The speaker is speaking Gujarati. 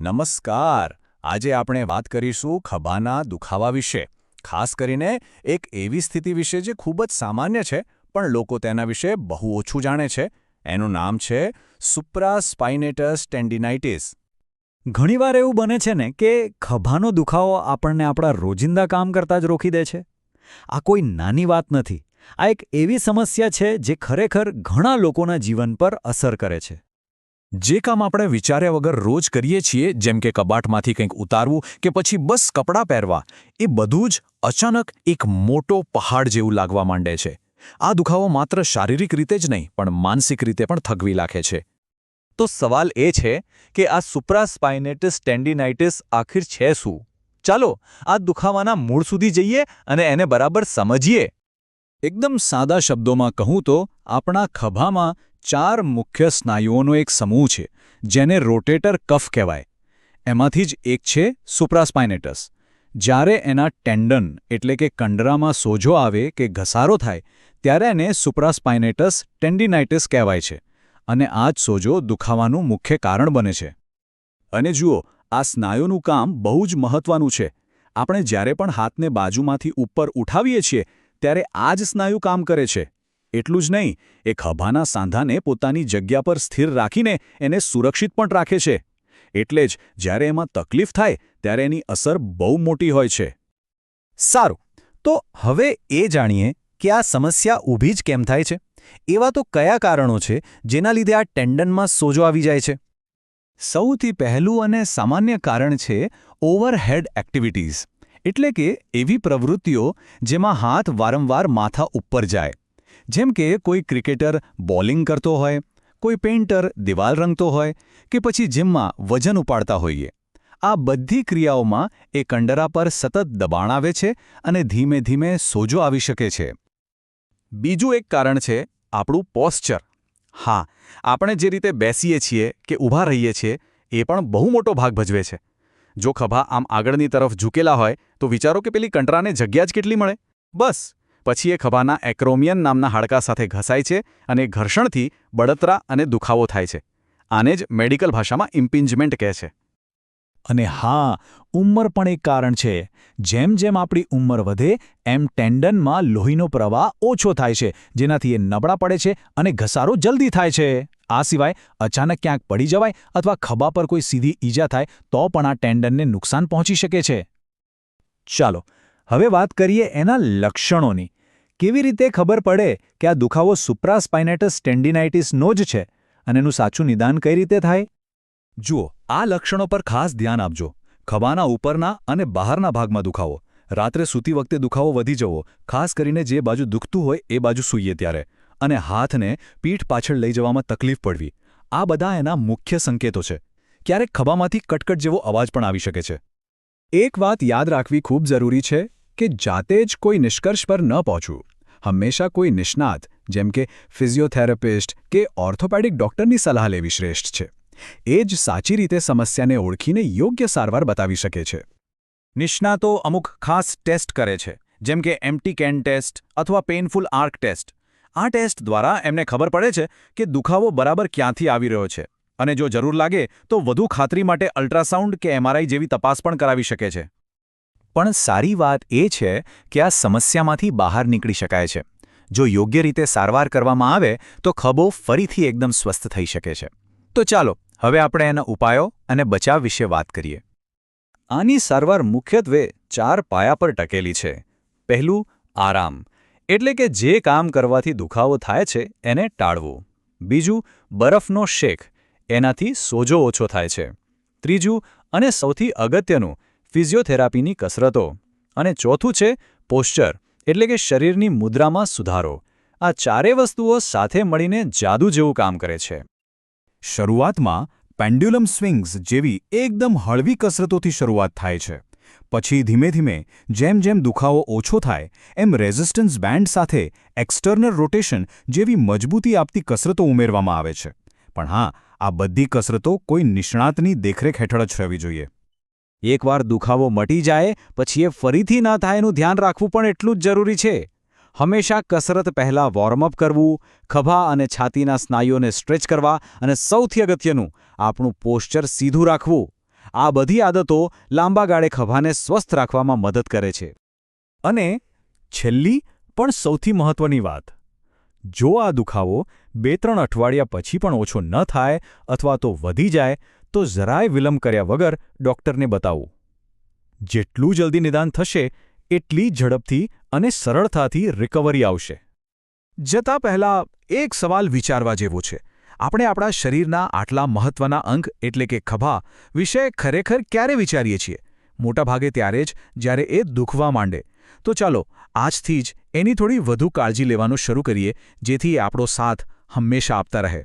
નમસ્કાર. આજે આપણે વાત કરીશું ખભાના દુખાવા વિશે. ખાસ કરીને એક એવી સ્થિતિ વિશે જે ખૂબ જ સામાન્ય છે, પણ લોકો તેના વિશે બહુ ઓછું જાણે છે. એનું નામ છે સુપ્રાસ્પાઇનેટસ ટેન્ડિનાઇટિસ ઘણીવાર એવું બને છે ને કે ખભાનો દુખાવો આપણને આપણા રોજિંદા કામ કરતાં જ રોકી દે છે. આ કોઈ નાની વાત નથી. આ એક એવી સમસ્યા છે જે ખરેખર ઘણા લોકોના જીવન પર અસર કરે છે. જે કામ આપણે વિચાર્યા વગર રોજ કરીએ છીએ, જેમ કે કબાટમાંથી કંઈક ઉતારવું કે પછી બસ કપડાં પહેરવા, એ બધું જ અચાનક એક મોટો પહાડ જેવું લાગવા માંડે છે. આ દુખાવો માત્ર શારીરિક રીતે જ નહીં, પણ માનસિક રીતે પણ થગવી લાખે છે. તો સવાલ એ છે કે આ સુપ્રાસ્પાઇનેટિસ ટેન્ડિનાઇટિસ આખિર છે શું? ચાલો, આ દુખાવાના મૂળ સુધી જઈએ અને એને બરાબર સમજીએ. એકદમ સાદા શબ્દોમાં કહું તો, આપણા ખભામાં ચાર મુખ્ય સ્નાયુઓનો એક સમૂહ છે, જેને રોટેટર કફ કહેવાય. એમાંથી જ એક છે સુપ્રાસ્પાઇનેટસ. જ્યારે એના ટેન્ડન, એટલે કે કંડરામાં સોજો આવે કે ઘસારો થાય, ત્યારે એને સુપ્રાસ્પાઇનેટસ ટેન્ડિનાઇટિસ કહેવાય છે, અને આ જ સોજો દુખાવાનું મુખ્ય કારણ બને છે. અને જુઓ, આ સ્નાયુનું કામ બહુ જ મહત્વનું છે. આપણે જ્યારે પણ હાથને બાજુમાંથી ઉપર ઉઠાવીએ છીએ, ત્યારે આ જ સ્નાયુ કામ કરે છે. એટલું જ નહીં એ ખભાના સાંધાને પોતાની જગ્યા પર સ્થિર રાખીને એને સુરક્ષિત પણ રાખે છે. એટલે જ જ્યારે એમાં તકલીફ થાય, ત્યારે એની અસર બહુ મોટી હોય છે. સારું, તો હવે એ જાણીએ કે આ સમસ્યા ઊભી જ કેમ થાય છે? એવા તો કયા કારણો છે જેના લીધે આ ટેન્ડનમાં સોજો આવી જાય છે? સૌથી પહેલું અને સામાન્ય કારણ છે ઓવરહેડ એક્ટિવિટીઝ. એટલે કે એવી પ્રવૃત્તિઓ જેમાં હાથ વારંવાર માથા ઉપર જાય. જેમ કે કોઈ ક્રિકેટર બોલિંગ કરતો હોય, કોઈ પેઇન્ટર દિવાલ રંગતો હોય કે પછી જીમમાં વજન ઉપાડતા હોઈએ. આ બધી ક્રિયાઓમાં એ કંડરા પર સતત દબાણ આવે છે અને ધીમે ધીમે સોજો આવી શકે છે. બીજું એક કારણ છે આપણું પોસ્ચર. હા, આપણે જે રીતે બેસીએ છીએ કે ઊભા રહીએ છીએ, એ પણ બહુ મોટો ભાગ ભજવે છે. જો ખભા આમ આગળની તરફ ઝૂકેલા હોય, તો વિચારો કે પેલી કંટરાને જગ્યા જ કેટલી મળે? બસ. પછી એ ખભાના એક્રોમિયન નામના હાડકા સાથે ઘસાય છે અને ઘર્ષણથી બળતરા અને દુખાવો થાય છે. આને જ મેડિકલ ભાષામાં ઇમ્પિન્જમેન્ટ કહે છે. અને હા, ઉંમર પણ એક કારણ છે. જેમ જેમ આપણી ઉંમર વધે, એમ ટેન્ડનમાં લોહીનો પ્રવાહ ઓછો થાય છે, જેનાથી એ નબળા પડે છે અને ઘસારો જલ્દી થાય છે. આ સિવાય અચાનક ક્યાંક પડી જવાય અથવા ખભા પર કોઈ સીધી ઈજા થાય, તો પણ આ ટેન્ડનને નુકસાન પહોંચી શકે છે. ચાલો હવે વાત કરીએ એના લક્ષણોની. કેવી રીતે ખબર પડે કે આ દુખાવો સુપ્રાસ્પાઇનેટસ ટેન્ડિનાઇટિસનો જ છે અને એનું સાચું નિદાન કઈ રીતે થાય? જુઓ, આ લક્ષણો પર ખાસ ધ્યાન આપજો. ખભાના ઉપરના અને બહારના ભાગમાં દુખાવો. રાત્રે સૂતી વખતે દુખાવો વધી જવો. ખાસ કરીને જે બાજુ દુખતું હોય એ બાજુ સૂઈએ ત્યારે. અને હાથને પીઠ પાછળ લઈ જવામાં તકલીફ પડવી. આ બધા એના મુખ્ય સંકેતો છે. ક્યારેક ખભામાંથી કટકટ જેવો અવાજ પણ આવી શકે છે. એક વાત યાદ રાખવી ખૂબ જરૂરી છે. કે જાતે જ કોઈ નિષ્કર્ષ પર ન પહોંચવું. હંમેશા કોઈ નિષ્ણાત, જેમ કે ફિઝિયોથેરાપિસ્ટ કે ઓર્થોપેડિક ડોક્ટરની સલાહ લેવી શ્રેષ્ઠ છે. એ જ સાચી રીતે સમસ્યાને ઓળખીને યોગ્ય સારવાર બતાવી શકે છે. નિષ્ણાતો અમુક ખાસ ટેસ્ટ કરે છે, જેમ કે એમટી કેન ટેસ્ટ અથવા પેઇનફુલ આર્ક ટેસ્ટ. આ ટેસ્ટ દ્વારા એમને ખબર પડે છે કે દુખાવો બરાબર ક્યાંથી આવી રહ્યો છે અને જો જરૂર લાગે તો વધુ ખાતરી માટે અલ્ટ્રાસાઉન્ડ કે એમઆરઆઈ જેવી તપાસ પણ કરાવી શકે છે. પણ સારી વાત એ છે કે આ સમસ્યામાંથી બહાર નીકળી શકાય છે. જો યોગ્ય રીતે સારવાર કરવામાં આવે, તો ખભો ફરીથી એકદમ સ્વસ્થ થઈ શકે છે. તો ચાલો, હવે આપણે એના ઉપાયો અને બચાવ વિશે વાત કરીએ. આની સારવાર મુખ્યત્વે ચાર પાયા પર ટકેલી છે. પહેલું, આરામ. એટલે કે જે કામ કરવાથી દુખાવો થાય છે, એને ટાળવું. બીજું, બરફનો શેક. એનાથી સોજો ઓછો થાય છે. ત્રીજું અને સૌથી અગત્યનું ફિઝિયોથેરાપીની કસરતો. અને ચોથું છે પોશ્ચર એટલે કે શરીરની મુદ્રામાં સુધારો. આ ચારે વસ્તુઓ સાથે મળીને જાદુ જેવું કામ કરે છે. શરૂઆતમાં, પેન્ડ્યુલમ સ્વિંગ્સ જેવી એકદમ હળવી કસરતોથી શરૂઆત થાય છે. પછી ધીમે ધીમે, જેમ જેમ દુખાવો ઓછો થાય, એમ રેઝિસ્ટન્સ બેન્ડ સાથે એક્સટર્નલ રોટેશન જેવી મજબૂતી આપતી કસરતો ઉમેરવામાં આવે છે. પણ હા, આ બધી કસરતો કોઈ નિષ્ણાતની દેખરેખ હેઠળ જ રહેવી જોઈએ. એકવાર દુખાવો મટી જાય, પછી એ ફરીથી ન થાય એનું ધ્યાન રાખવું પણ એટલું જ જરૂરી છે. હંમેશા કસરત પહેલાં વોર્મઅપ કરવું, ખભા અને છાતીના સ્નાયુઓને સ્ટ્રેચ કરવા અને સૌથી અગત્યનું, આપણું પોશ્ચર સીધું રાખવું. આ બધી આદતો લાંબા ગાળે ખભાને સ્વસ્થ રાખવામાં મદદ કરે છે. અને છેલ્લી પણ સૌથી મહત્વની વાત, જો આ દુખાવો બે ત્રણ અઠવાડિયા પછી પણ ઓછો ન થાય અથવા તો વધી જાય તો જરાય વિલંબ કર્યા વગર ડૉક્ટરને બતાવવું જેટલું જલ્દી નિદાન થશે, એટલી ઝડપથી અને સરળતાથી રિકવરી આવશે. જતા પહેલા એક સવાલ વિચારવા જેવો છે. આપણે આપણા શરીરના આટલા મહત્વના અંગ એટલે કે ખભા વિશે ખરેખર ક્યારે વિચારીએ છીએ? મોટાભાગે ત્યારે જ જ્યારે એ દુખવા માંડે. તો ચાલો, આજથી જ એની થોડી વધુ કાળજી લેવાનું શરૂ કરીએ, જેથી આપણો સાથ હંમેશા આપતા રહે.